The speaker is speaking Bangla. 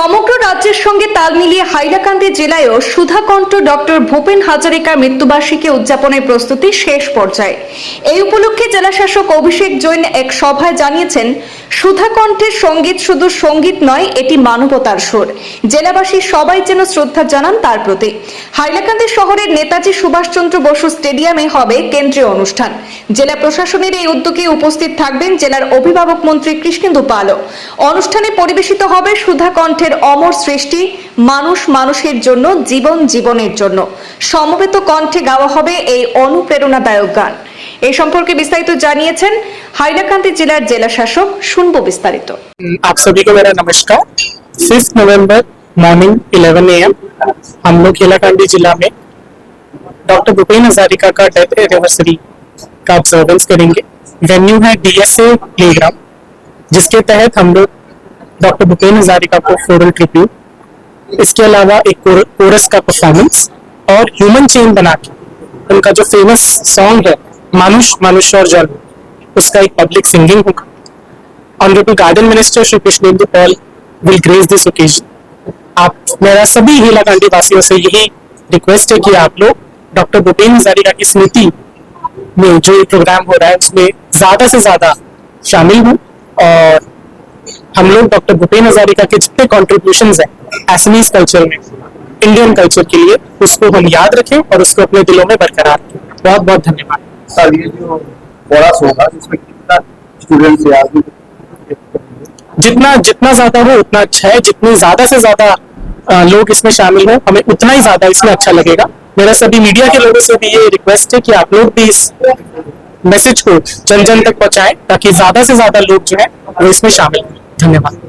সমগ্র রাজ্যের সঙ্গে তাল মিলিয়ে হাইলাকান্দি জেলায়ও সুধাকণ্ঠ ডক্টর ভূপেন হাজারিকার মৃত্যুবার্ষিকী উদযাপনের প্রস্তুতি শেষ পর্যায়ে। এই উপলক্ষে জেলাশাসক অভিষেক জৈন এক সভায় জানিয়েছেন সুধাকণ্ঠের সংগীত শুধু সংগীত নয়, এটি মানবতার সুর। জেলাবাসী সবাই যেন শ্রদ্ধা জানান তার প্রতি। হাইলাকান্দি শহরের নেতাজি সুভাষচন্দ্র বসু স্টেডিয়ামে হবে কেন্দ্রীয় অনুষ্ঠান। জেলা প্রশাসনের এই উদ্যোগে উপস্থিত থাকবেন জেলার অভিভাবক মন্ত্রী কৃষ্ণেন্দু পালও। অনুষ্ঠানে পরিবেশিত হবে সুধাকণ্ঠের অমর সৃষ্টি মানুষ মানুষের জন্য জীবন জীবনের জন্য সমবেত কণ্ঠে গাওয়া হবে এই অনুপ্রেরণাদায়ক গান এই সম্পর্কে বিস্তারিত জানিয়েছেন হাইলাকান্দি জেলার জেলা শাসক শুনবো বিস্তারিত आप सभी को मेरा नमस्कार फिफ्थ नवंबर मॉर्निंग 11 एम हम लोग हैलाकांडी जिला में डॉक्टर भूपेन हजारिका का डेथ एनिवर्सरी का ऑब्जर्वेंस करेंगे वेन्यू है डीएसए प्लेग्राउंड जिसके तहत हम लोग डॉक्टर भूपेन हजारिका को फ्लोरल ट्रिब्यूट इसके अलावा एक कोरस का परफॉर्मेंस और ह्यूमन चेन बना के उनका जो फ़ेमस सॉन्ग है, मानुष मानुष और जल, उसका एक पब्लिक सिंगिंग होगा Honorable Garden Minister Shri Krishnendu Paul will grace this occasion. आप, मेरा सभी हीलाकांडी वासियों से यही रिक्वेस्ट है कि आप लोग डॉक्टर भूपेन हजारिका की स्मृति में जो ये प्रोग्राम हो रहा है, उसमें ज़्यादा से ज़्यादा शामिल हों और हम लोग डॉक्टर भूपेन हजारिका के जितने कॉन्ट्रीब्यूशन है एसमीज कल्चर में इंडियन कल्चर के लिए उसको हम याद रखें और उसको अपने दिलों में बरकरार रखें। बहुत बहुत धन्यवाद। सर ये जो कोरस होगा जिसमें कितना स्टूडेंट्स जितना जितना ज़्यादा हो उतना अच्छा है। जितने ज़्यादा से ज़्यादा लोग इसमें शामिल हो हमें उतना ही ज़्यादा इसमें अच्छा लगेगा। मेरा सभी मीडिया के लोगों से भी ये रिक्वेस्ट है कि आप लोग भी इस मैसेज को जन जन तक पहुंचाएँ ताकि ज़्यादा से ज़्यादा लोग जो है वो इसमें शामिल हों। धन्यवाद